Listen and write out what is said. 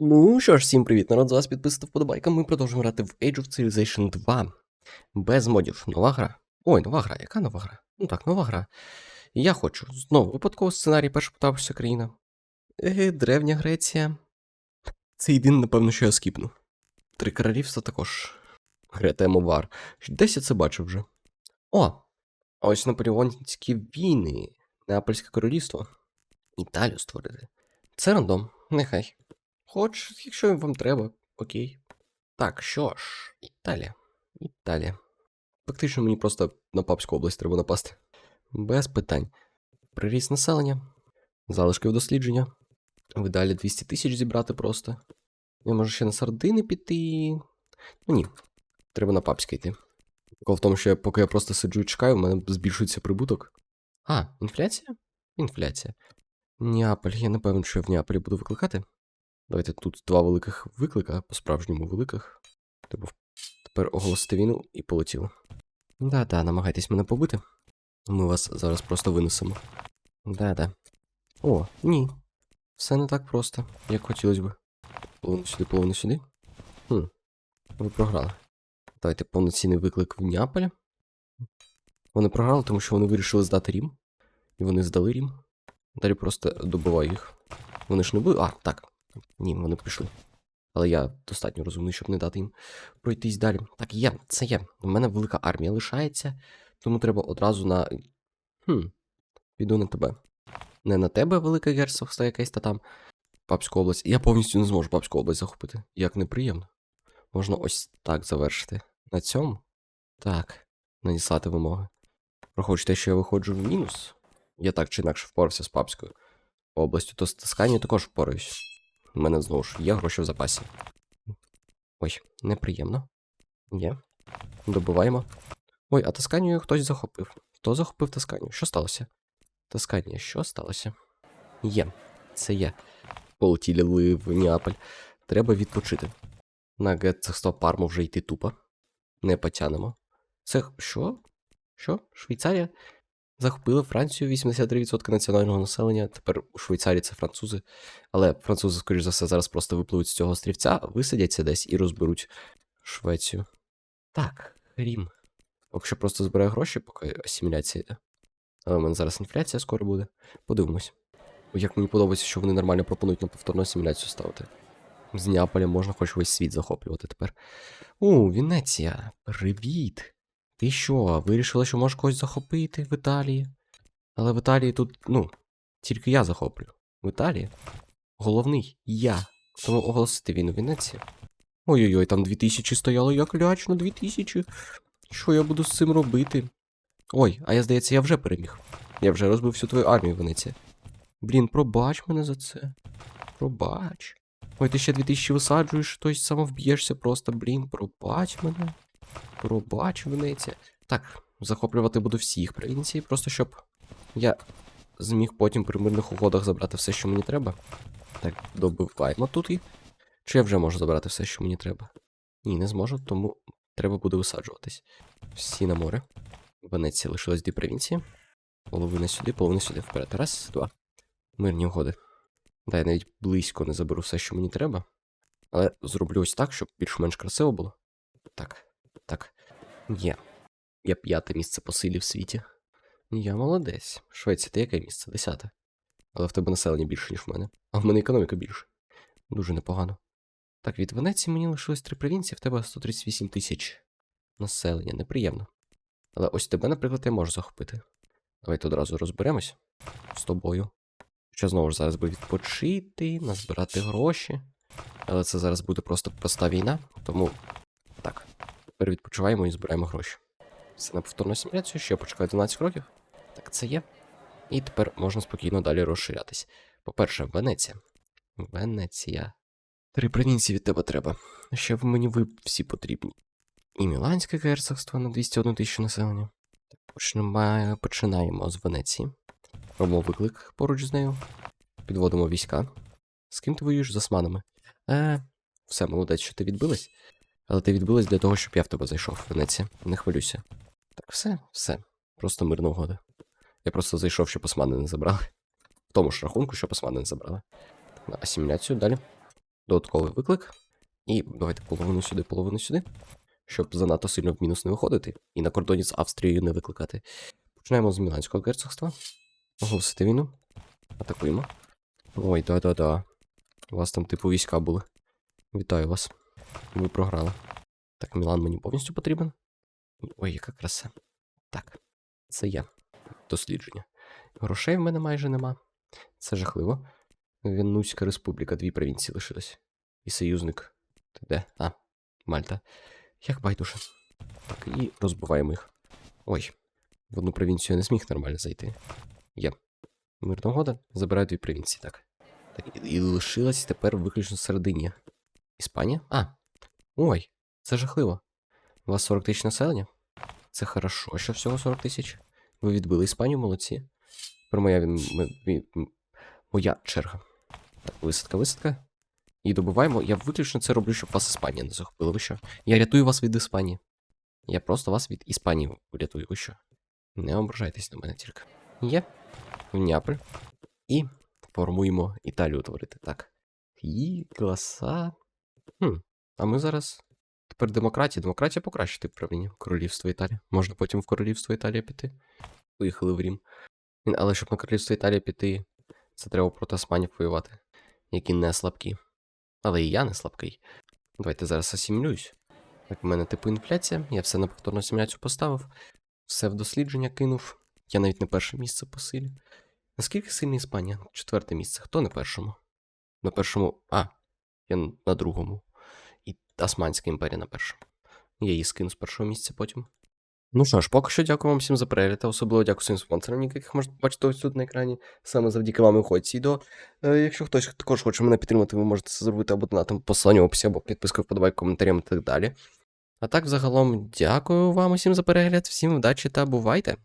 Ну що ж, всім привіт, народ, з вас підписати вподобайка. Ми продовжуємо грати в Age of Civilization 2. Без модів. Нова гра. Ой, нова гра. Яка нова гра? Ну так, нова гра. Я хочу. Знову випадково сценарій перша потрапився країна. Е, Древня Греція. Це єдине, напевно, що я скіпну. Три королівства також. Грета Мовар. Десь я це бачив вже. О! Ось наполеонські війни. Неапольське королівство. Італію створити. Це рандом, нехай. Хоч, якщо вам треба, окей. Так, що ж, Італія. Італія. Фактично мені просто на Папську область треба напасти. Без питань. Приріст населення, залишки в дослідження. Ви далі 200 тисяч зібрати просто. Я можу ще на сардини піти. Ну ні, треба на папське йти. Прикол в тому, що я, поки я просто сиджу і чекаю, в мене збільшується прибуток. А, інфляція? Інфляція. Неаполь, я не певен, що я в Неаполі буду викликати. Давайте тут два великих виклика, по-справжньому великих. Типу, тепер оголосити війну і полетіло. Да-да, намагайтесь мене побити. Ми вас зараз просто винесемо. Да-да. О, ні. Все не так просто, як хотілося б. Половину сюди, половину сюди. Хм. Ви програли. Давайте повноцінний виклик в Неаполі. Вони програли, тому що вони вирішили здати Рім. І вони здали Рім. Далі просто добиваю їх. Вони ж не будуть. А, так. Ні, вони пішли. Але я достатньо розумний, щоб не дати їм пройтись далі. Так, є, це є. У мене велика армія лишається, тому треба одразу на. Хм, піду на тебе. Не на тебе, велике герцогство якесь та там. Папську область. Я повністю не зможу Папську область захопити. Як неприємно. Можна ось так завершити. На цьому? Так. Надіслати вимоги. Враховуючи те, що я виходжу в мінус. Я так чи інакше впорався з Папською областю, то з Тоскані також впораюсь. У мене знову ж є гроші в запасі. Ой, неприємно. Є. Добиваємо. Ой, а Тосканію хтось захопив. Хто захопив Тосканію? Що сталося? Тосканія, що сталося? Є. Це є. Полетіли в Неаполь. Треба відпочити. На гетцогство Парму вже йти тупо. Не потянемо. Це що? Що? Швейцарія? Захопили Францію 83% національного населення. Тепер у Швейцарії це французи. Але французи, скоріш за все, зараз просто випливуть з цього острівця, висадяться десь і розберуть Швецію. Так, Рім. Поки що просто збираю гроші, поки асиміляція йде. Але в мене зараз інфляція скоро буде. Подивимось. Як мені подобається, що вони нормально пропонують на повторну асиміляцію ставити. З Неаполя можна хоч весь світ захоплювати тепер. О, Венеція. Привіт! Ти що, вирішила, що можеш когось захопити в Італії? Але в Італії тут, ну, тільки я захоплю. В Італії? Головний я. Тому оголосити війну Венеції. Ой-ой-ой, там 2000 стояло, як лячно, 2000. Що я буду з цим робити? Ой, а я здається, я вже переміг. Я вже розбив всю твою армію Венеція. Блін, пробач мене за це. Пробач. Ой, ти ще 2000 висаджуєш, хтось самовб'єшся просто, блін, пробач мене. Пробач, Венеція. Так, захоплювати буду всіх провінцій, просто щоб я зміг потім при мирних угодах забрати все, що мені треба. Так, добиваємо тут і. Чи я вже можу забрати все, що мені треба? Ні, не зможу, тому треба буде висаджуватись. Всі на море. В Венеції лишилось дві провінції. Половина сюди, половина сюди. Вперед. Раз, два. Мирні угоди. Да, я навіть близько не заберу все, що мені треба. Але зроблю ось так, щоб більш-менш красиво було. Так. Є. Я п'яте місце по силі в світі. Я молодець. Швеція, ти яке місце? Десяте. Але в тебе населення більше, ніж в мене. А в мене економіка більше. Дуже непогано. Так, від Венеції мені лишилось три провінції, в тебе 138 тисяч населення. Неприємно. Але ось тебе, наприклад, я можу захопити. Давайте одразу розберемось з тобою. Що знову ж зараз би відпочити, назбирати гроші. Але це зараз буде просто проста війна, тому так. Тепер відпочиваємо і збираємо гроші. Все на повторну асиміляцію, ще почекаю 12 років. Так, це є. І тепер можна спокійно далі розширятись. По-перше, Венеція. Венеція. Три провінції від тебе треба. Ще в мені ви всі потрібні. І Міланське герцогство на 201 тисячу населення. Почнемо, починаємо з Венеції. Робимо виклик поруч з нею. Підводимо війська. З ким ти воюєш з османами? Е, все, молодець, що ти відбилась. Але ти відбилась для того, щоб я в тебе зайшов, Венеція. Не хвилюйся. Так, все, все. Просто мирна угода. Я просто зайшов, щоб османи не забрали. В тому ж рахунку, щоб османи не забрали. Так, на асиміляцію далі. додатковий виклик. І давайте половину сюди, половину сюди. Щоб занадто сильно в мінус не виходити. І на кордоні з Австрією не викликати. Починаємо з Міланського герцогства. Оголосити війну. Атакуємо. Ой, да-да-да. У вас там, типу, війська були. Вітаю вас. Ви програли. Так, Мілан мені повністю потрібен. Ой, яка краса. Так, це я. Дослідження. Грошей в мене майже нема. Це жахливо. Венуська республіка, дві провінції лишилось. І союзник. Ти де? А, Мальта. Як байдуже. Так, і розбиваємо їх. Ой, в одну провінцію я не зміг нормально зайти. Є. Мирна угода, забираю дві провінції, так. Так, і, і лишилась тепер виключно Сардинія. Іспанія? А. Ой, це жахливо. У вас 40 тисяч населення? Це хорошо, що всього 40 тисяч. Ви відбили Іспанію, молодці. Тепер моя, моя черга. Так, висадка, висадка. І добиваємо. Я виключно це роблю, щоб вас Іспанія не захопила. Ви що? Я рятую вас від Іспанії. Я просто вас від Іспанії рятую. Ви що? Не ображайтесь на мене тільки. Є. В Неаполь. І формуємо Італію творити. Так. І класа. Хм. А ми зараз. Тепер демократія. Демократія покращити правління королівства Італії. Можна потім в королівство Італії піти. Поїхали в Рім. Але щоб на королівство Італії піти, це треба проти османів воювати, які не слабкі. Але і я не слабкий. Давайте зараз асімілююсь. Так, в мене типу інфляція, я все на повторну асиміляцію поставив, все в дослідження кинув. Я навіть не перше місце по силі. Наскільки сильна Іспанія? Четверте місце. Хто на першому? На першому. А, я на другому. І Османська імперія на першому. Я її скину з першого місця потім. Ну що ж, поки що дякую вам всім за перегляд, особливо дякую своїм спонсорам, яких можете бачити ось тут на екрані. Саме завдяки вам і ці відео. Е, якщо хтось також хоче мене підтримати, ви можете це зробити або донатом посиланню в описі, або підпискою, вподобай коментарям і так далі. А так, загалом, дякую вам усім за перегляд, всім вдачі та бувайте!